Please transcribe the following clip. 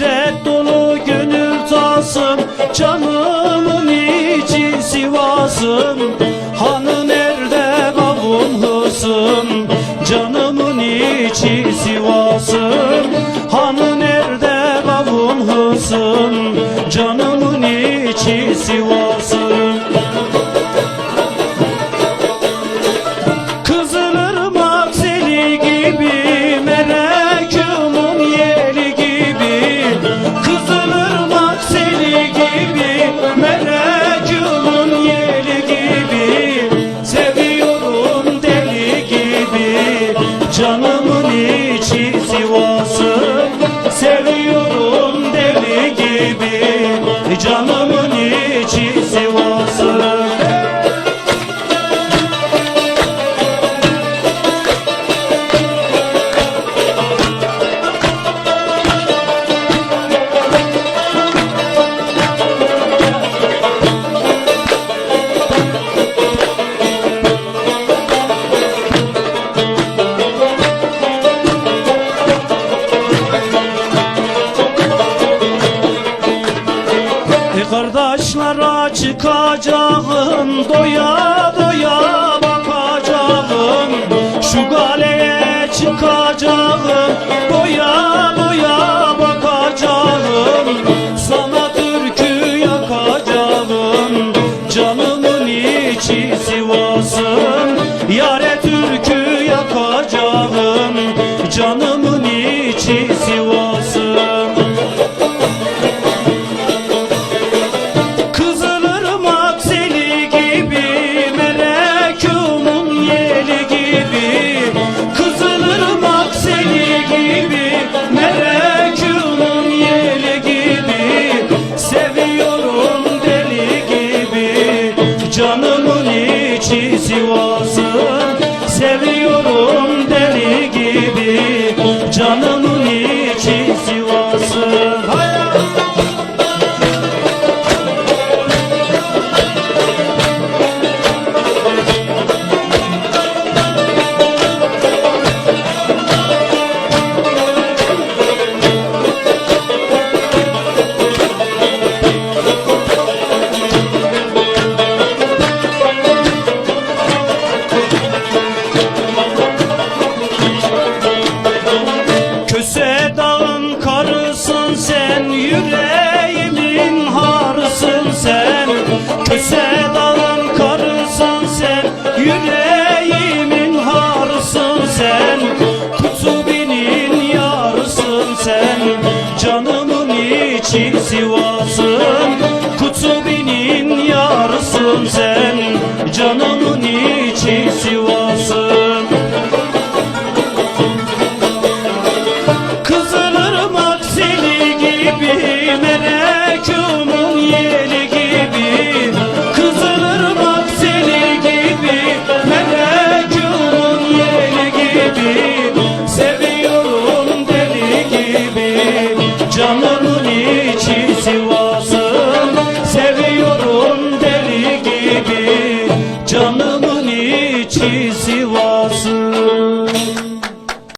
Hasret dolu gönül tasım canımın içi Sivas'ın. Hanı nerede kavun canımın içi Sivas'ın. Hanı nerede kavun canımın içi Sivas'ın kardeşlere çıkacağım doya doya bakacağım. Şu galeye çıkacağım doya Canımın içi Sivas'ın Seviyorum deli gibi. Canımın içi Sivas'ın sen Yüreğimin harısın sen. Köse dağın karısın sen. Yüreğimin harısın sen. Kutubinin yarısın sen. Canımın içi Sivas'ın Seviyorum